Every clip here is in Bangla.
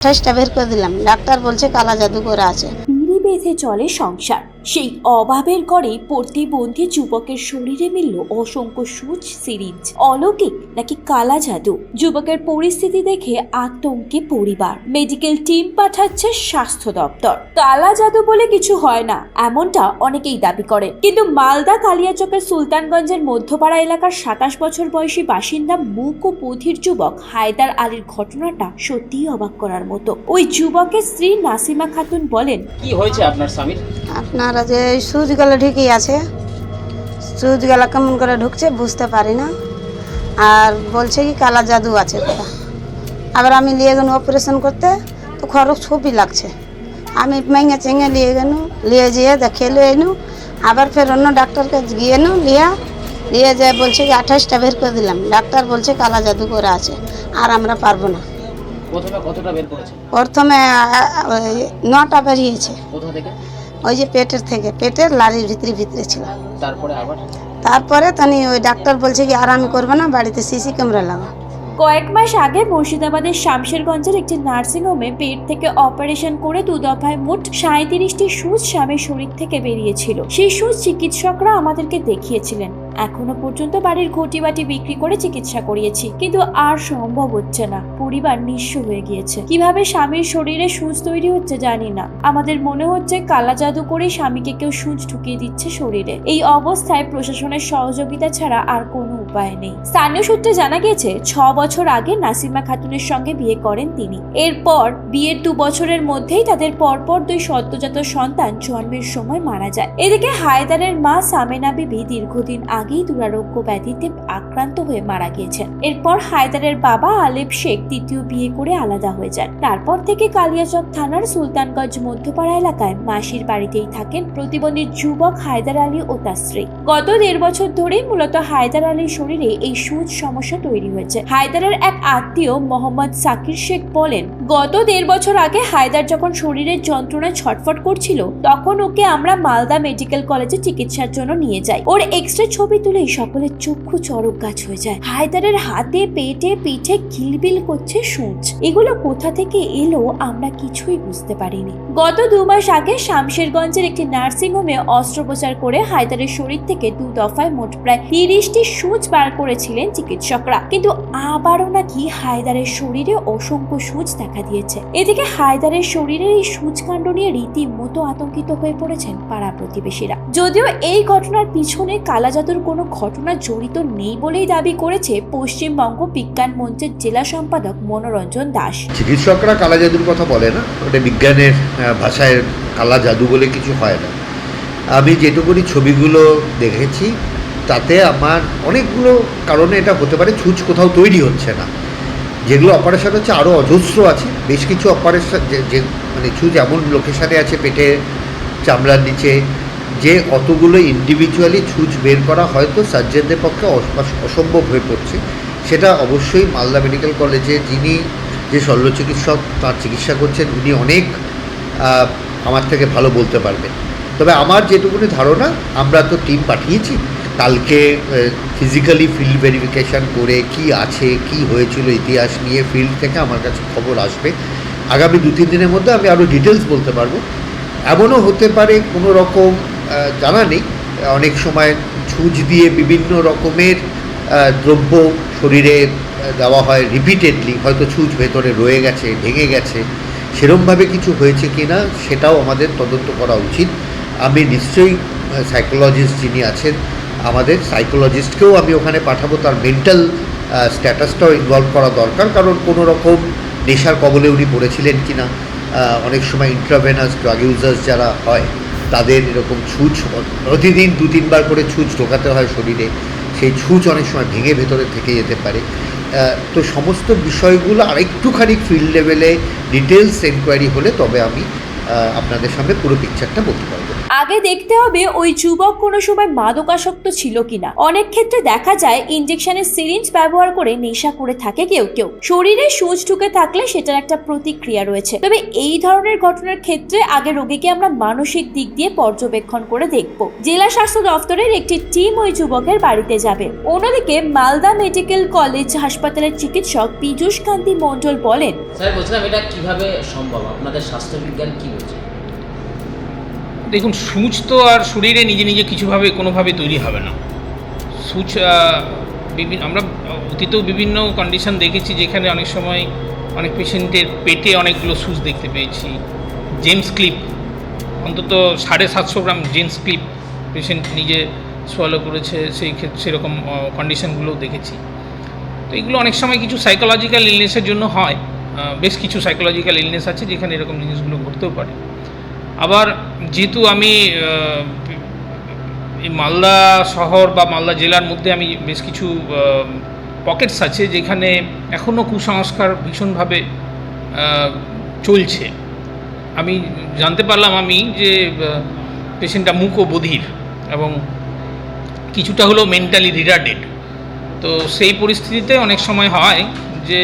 আঠাশটা বের করে দিলাম। ডাক্তার বলছে কালা জাদু করে আছে বেঁধে চলে সংসার। সেই অভাবের ঘরে প্রতিবন্ধী যুবকের শরীরে মিলল অসংখ্য সুচ সিরিঞ্জ। অলৌকিক নাকি কালা জাদু? যুবকের পরিস্থিতি দেখে আতঙ্কে পরিবার। মেডিকেল টিম পাঠাচ্ছে স্বাস্থ্য দপ্তর। কালা জাদু বলে কিছু হয় না, এমনটা অনেকেই দাবি করে। কিন্তু মালদা কালিয়াচকের সুলতানগঞ্জের মধ্যপাড়া এলাকার সাতাশ বছর বয়সী বাসিন্দা মুক ও বধির যুবক হায়দার আলীর ঘটনাটা সত্যিই অবাক করার মতো। ওই যুবকের স্ত্রী নাসিমা খাতুন বলেন, কি হয়েছে আপনার স্বামীর? আপনারা যে সুচগুলো ঢুকেই আছে সুচগুলো কেমন করে ঢুকছে বুঝতে পারি না। আর বলছে কি কালা জাদু আছে কোথা আবার আমি নিয়ে গেলাম অপারেশন করতে তো খরচ খুবই লাগছে। আমি মেঙে চেঙে নিয়ে গেল নিয়ে যেয়ে দেখে এনু আবার ফের অন্য ডাক্তারকে গিয়ে নু লিয়া নিয়ে যেয়ে বলছে কি আঠাশটা বের করে দিলাম। ডাক্তার বলছে কালা জাদু করে আছে আর আমরা পারব না। প্রথমে নটা বেরিয়েছে। কোথা থেকে? ওই যে পেটের থেকে পেটের লারির ভিতরে ভিতরে ছিল। তারপরে আবার? তারপরে তানি ওই ডাক্তার বলছে কি আর আমি করব না বাড়িতে সিসি ক্যামেরা লাগা। কয়েক মাস আগে মুর্শিদাবাদের শামশেরগঞ্জের একটি নার্সিংহোমে পেট থেকে অপারেশন করে দু দফায় মোট সাঁত্রিশটি সুচ স্বামীর শরীর থেকে বেরিয়েছিল। সেই সুচ চিকিৎসকরা আমাদেরকে দেখিয়েছিলেন। এখনও পর্যন্ত বাড়ির ঘটি বাটি বিক্রি করে চিকিৎসা করিয়েছি, কিন্তু আর সম্ভব হচ্ছে না। পরিবার নিঃস্ব হয়ে গিয়েছে। কীভাবে স্বামীর শরীরে সুচ তৈরি হচ্ছে জানি না। আমাদের মনে হচ্ছে কালা জাদু করে স্বামীকে কেউ সুচ ঢুকিয়ে দিচ্ছে শরীরে। এই অবস্থায় প্রশাসনের সহযোগিতা ছাড়া আর কোনো উপায় নেই। স্থানীয় সূত্রে জানা গেছে ছ বছর আগে নাসিমা খাতুনের সঙ্গে বিয়ে করেন তিনি। এরপর বিয়ের দু বছরের মধ্যেই তাদের পরপর দুই সদ্যজাত সন্তান জন্মের সময় মারা যায়। এদিকে হায়দারের মা সামেনা বিবি দীর্ঘদিন আগেই দুরারোগ্য ব্যাধিতে আক্রান্ত হয়ে মারা গিয়েছেন। এরপর হায়দারের বাবা আলেপ শেখ দ্বিতীয় বিয়ে করে আলাদা হয়ে যান। তারপর থেকে কালিয়াচক থানার সুলতানগঞ্জ মধ্যপাড়া এলাকায় মাসির বাড়িতেই থাকেন প্রতিবন্ধী যুবক হায়দার আলী ও তার স্ত্রী। গত দেড় বছর ধরেই মূলত হায়দার আলীর শরীরে এই সুচ সমস্যা তৈরি হয়েছে। হায়দারের এক আত্মীয় মোহাম্মদ সাকির শেখ বলেন, গত দেড় বছর আগে হায়দার যখন শরীরের যন্ত্রণায় ছটফট করছিল, তখন ওকে আমরা মালদা মেডিকেল কলেজে চিকিৎসার জন্য নিয়ে যাই। ওর এক্সরে ছবি তুলেই সকলের চক্ষু চরক গাছ হয়ে যায়। হায়দারের হাতে, পেটে, পিঠে কিলবিল করছে সূচ। এগুলো কোথা থেকে এলো আমরা কিছুই বুঝতে পারিনি। গত দু মাস আগে শামশেরগঞ্জের একটি নার্সিং হোমে অস্ত্রোপচার করে হায়দারের শরীর থেকে দু দফায় মোট প্রায় তিরিশটি সূচ বার করেছিলেন চিকিৎসকরা। কিন্তু আবারও নাকি হায়দারের শরীরে অসংখ্য সূচ দেখা দিয়েছে। এদিকে হায়দারের শরীরের এই সূচকাণ্ড নিয়ে রীতিমতো আতঙ্কিত হয়ে পড়েছেন পাড়া প্রতিবেশীরা। যদিও এই ঘটনার পিছনে কালাজাদুর কোনো ঘটনা জড়িত নেই বলেই দাবি করেছে পশ্চিমবঙ্গ বিজ্ঞান মঞ্চের জেলা সম্পাদক মনোরঞ্জন দাস। চিকিৎসকরা কালা জাদুর কথা বলে না, ওটা বিজ্ঞানের ভাষায় কালা জাদু বলে কিছু হয় না। আমি যেটুকুনি ছবিগুলো দেখেছি তাতে আমার অনেকগুলো কারণে এটা হতে পারে, ছুঁচ কোথাও তৈরি হচ্ছে না। যেগুলো অপারেশন হচ্ছে আরও অজস্র আছে। বেশ কিছু অপারেশন যে মানে ছুঁচ এমন লোকেশানে আছে পেটে, চামড়ার নিচে, যে অতগুলো ইন্ডিভিজুয়ালি ছুঁচ বের করা হয়তো সার্জনদের পক্ষে অস- অস- অসম্ভব হয়ে পড়ছে। সেটা অবশ্যই মালদা মেডিকেল কলেজে যিনি যে শল্য চিকিৎসক তার চিকিৎসা করছেন, উনি অনেক আমার থেকে ভালো বলতে পারবেন। তবে আমার যেটুকুনি ধারণা, আমরা তো টিম পাঠিয়েছি। কালকে ফিজিক্যালি ফিল্ড ভেরিফিকেশান করে কি আছে, কি হয়েছিল ইতিহাস নিয়ে ফিল্ড থেকে আমার কাছে খবর আসবে। আগামী দু, তিন দিনের মধ্যে আমি আরও ডিটেলস বলতে পারব। এমনও হতে পারে কোনো রকম জানা নেই। অনেক সময় ছুঁচ দিয়ে বিভিন্ন রকমের দ্রব্য শরীরে দেওয়া হয় রিপিটেডলি হয়তো ছুঁচ ভেতরে রয়ে গেছে, ভেঙে গেছে। সেরমভাবে কিছু হয়েছে কি না সেটাও আমাদের তদন্ত করা উচিত। আমি নিশ্চয়ই সাইকোলজিস্ট যিনি আছেন আমাদের সাইকোলজিস্টকেও আমি ওখানে পাঠাবো, তার মেন্টাল স্ট্যাটাসটাও ইনভলভ করা দরকার, কারণ কোনো রকম নেশার কবলে উনি পড়েছিলেন কি না অনেক সময় ইন্ট্রাভেনাস ড্রাগ ইউজার্স যারা হয়, তাদের এরকম ছুঁচ, প্রতিদিন দু তিনবার করে ছুঁচ ঢোকাতে হয় শরীরে, সেই ছুঁচ অনেক সময় ভেঙে ভেতরে থেকে যেতে পারে। তো সমস্ত বিষয়গুলো আরেকটুখানি ফিল্ড লেভেলে ডিটেলস এনকোয়ারি হলে তবে আমি আপনাদের সামনে পুরো পিকচারটা বলতে পারব। আগে দেখতে হবে ওই যুবক কোনো সময় মাদকাসক্ত ছিল কিনা। অনেক ক্ষেত্রে দেখা যায় ইঞ্জেকশনের সিরিঞ্জ ব্যবহার করে নেশা করে থাকে কেউ কেউ। শরীরে সূচ ঢুকে থাকলে সেটার একটা প্রতিক্রিয়া রয়েছে। তবে এই ধরনের ঘটনার ক্ষেত্রে আগে রোগীকে আমরা মানসিক দিক দিয়ে পর্যবেক্ষণ করে দেখব। জেলা স্বাস্থ্য দফতরের একটি টিম ওই যুবকের বাড়িতে যাবে। অন্যদিকে মালদা মেডিকেল কলেজ হাসপাতালের চিকিৎসক পীযূষ কান্তি মণ্ডল বলেন, স্যার, বলছিলাম এটা কীভাবে সম্ভব? আপনাদের স্বাস্থ্যবিজ্ঞান কি বলছে? দেখুন, সূচ তো আর শরীরে নিজে নিজে কিছুভাবে, কোনোভাবে তৈরি হবে না। সূচ বিভিন্ন আমরা অতীতেও বিভিন্ন কন্ডিশন দেখেছি যেখানে অনেক সময় অনেক পেশেন্টের পেটে অনেকগুলো সূচ দেখতে পেয়েছি। জেমস ক্লিপ অন্তত সাড়ে সাতশো গ্রাম জেমস ক্লিপ পেশেন্ট নিজে সোয়ালো করেছে, সেই ক্ষেত্রে সেরকম কন্ডিশনগুলোও দেখেছি। তো এগুলো অনেক সময় কিছু সাইকোলজিক্যাল ইলনেসের জন্য হয়। বেশ কিছু সাইকোলজিক্যাল ইলনেস আছে যেখানে এরকম জিনিসগুলো ঘটতেও পারে। আবার যেহেতু আমি মালদা শহর বা মালদা জেলার মধ্যে আমি বেশ কিছু পকেটস আছে যেখানে এখনও কুসংস্কার ভীষণভাবে চলছে। আমি জানতে পারলাম আমি যে পেশেন্টটা মুখ ও বধির এবং কিছুটা হলেও মেন্টালি রিটার্ডেড তো সেই পরিস্থিতিতে অনেক সময় হয় যে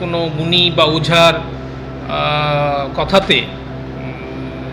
কোনো গুণী বা ওঝার কথাতে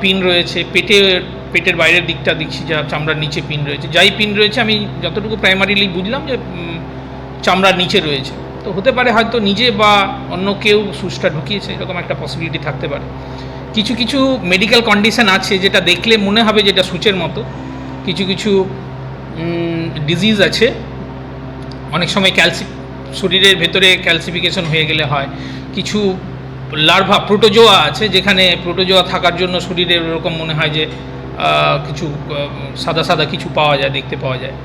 পিন রয়েছে, পেটে, পেটের বাইরের দিকটা দেখছি যা চামড়ার নিচে পিন রয়েছে। যাই পিন রয়েছে, আমি যতটুকু প্রাইমারিলি বুঝলাম যে চামড়ার নিচে রয়েছে। তো হতে পারে হয়তো নিজে বা অন্য কেউ সুচটা ঢুকিয়েছে, এরকম একটা পসিবিলিটি থাকতে পারে। কিছু কিছু মেডিকেল কন্ডিশন আছে যেটা দেখলে মনে হবে যেটা সূচের মতো। কিছু কিছু ডিজিজ আছে। অনেক সময় ক্যালসি শরীরের ভেতরে ক্যালসিফিকেশন হয়ে গেলে হয়। কিছু লার্ভা প্রোটোজোয়া আছে যেখানে প্রোটোজোয়া থাকার জন্য শরীরে এরকম মনে হয় যে কিছু সাদা সাদা কিছু পাওয়া যায়, দেখতে পাওয়া যায়।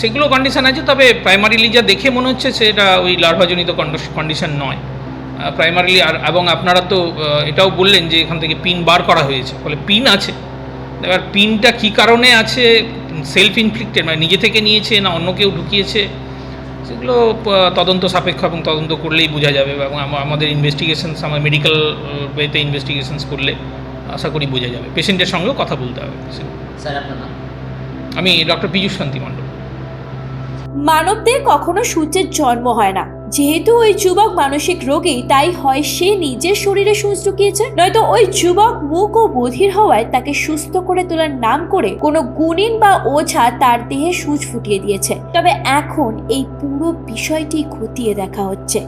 সেগুলো কন্ডিশন আছে, তবে প্রাইমারিলি যা দেখে মনে হচ্ছে সেটা ওই লার্ভাজনিত কন্ডিশন নয়। প্রাইমারিলি আর, এবং আপনারা তো এটাও বললেন যে এখান থেকে পিন বার করা হয়েছে, ফলে পিন আছে। এবার পিনটা কী কারণে আছে? সেলফ ইনফ্লিক্টেড মানে নিজে থেকে নিয়েছে না অন্য কেউ ঢুকিয়েছে? সেগুলো তদন্ত সাপেক্ষ এবং তদন্ত করলেই বোঝা যাবে এবং আম- আমাদের ইনভেস্টিগেশনস আমার মেডিকেল ওয়েতে ইনভেস্টিগেশনস করলে আশা করি বোঝা যাবে। পেশেন্টের সঙ্গেও কথা বলতে হবে। স্যার আপনার নাম? আমি ডক্টর পীযুষ শান্তি মণ্ডল। মানবদের কখনো সূর্যের জন্ম হয় না। যেহেতু ওই যুবক মানসিক রোগী, তাই হয় সে নিজের শরীরে সূচ ঢুকিয়েছে। নয়তো ওই যুবক মুখ ও বধির হওয়ায় তাকে সুস্থ করে তোলার নাম করে কোনো গুণিন বা ওঝা তার দেহে সুচ ফুটিয়ে দিয়েছে। তবে এখন এই পুরো বিষয়টি খতিয়ে দেখা হচ্ছে।